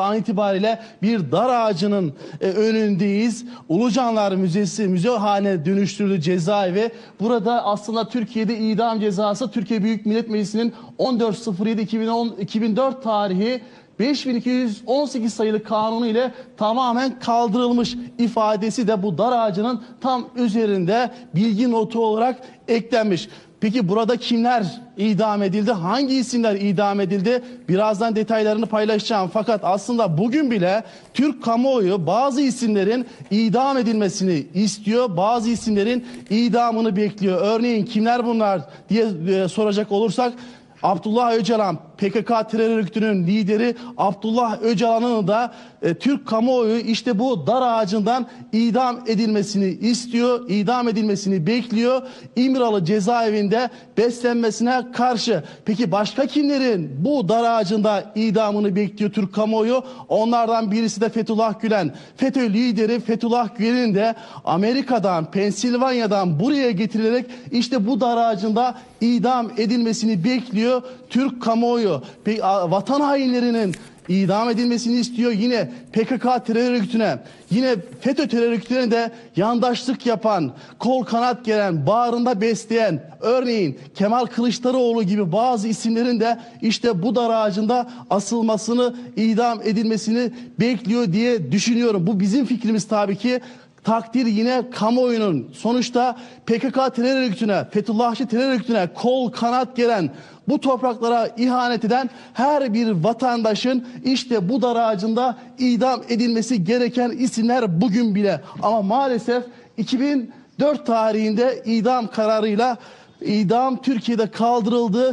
an itibariyle bir dar ağacının e, önündeyiz. Ulucanlar Müzesi müze haline dönüştürdü cezaevi. Burada aslında Türkiye'de idam cezası Türkiye Büyük Millet Meclisi'nin 14.07.2010-2004 tarihi 5218 sayılı kanunu ile tamamen kaldırılmış ifadesi de bu dar ağacının tam üzerinde bilgi notu olarak eklenmiş. Peki burada kimler idam edildi? Hangi isimler idam edildi? Birazdan detaylarını paylaşacağım. Fakat aslında bugün bile Türk kamuoyu bazı isimlerin idam edilmesini istiyor. Bazı isimlerin idamını bekliyor. Örneğin kimler bunlar diye e, soracak olursak Abdullah Öcalan PKK terör örgütünün lideri Abdullah Öcalan'ın da e, Türk kamuoyu işte bu dar ağacından idam edilmesini istiyor, idam edilmesini bekliyor. İmralı cezaevinde beslenmesine karşı. Peki başka kimlerin bu dar ağacında idamını bekliyor Türk kamuoyu? Onlardan birisi de Fethullah Gülen. FETÖ lideri Fethullah Gülen'in de Amerika'dan, Pensilvanya'dan buraya getirilerek işte bu dar ağacında idam edilmesini bekliyor Türk kamuoyu. A- vatan hainlerinin idam edilmesini istiyor. Yine PKK terör örgütüne, yine FETÖ terör örgütüne de yandaşlık yapan, kol kanat gelen, bağrında besleyen, örneğin Kemal Kılıçdaroğlu gibi bazı isimlerin de işte bu dar ağacında asılmasını, idam edilmesini bekliyor diye düşünüyorum. Bu bizim fikrimiz tabii ki. Takdir yine kamuoyunun. Sonuçta PKK terör örgütüne, Fethullahçı terör örgütüne kol kanat gelen, bu topraklara ihanet eden her bir vatandaşın işte bu dar ağacında idam edilmesi gereken isimler bugün bile. Ama maalesef 2004 tarihinde idam kararıyla idam Türkiye'de kaldırıldı.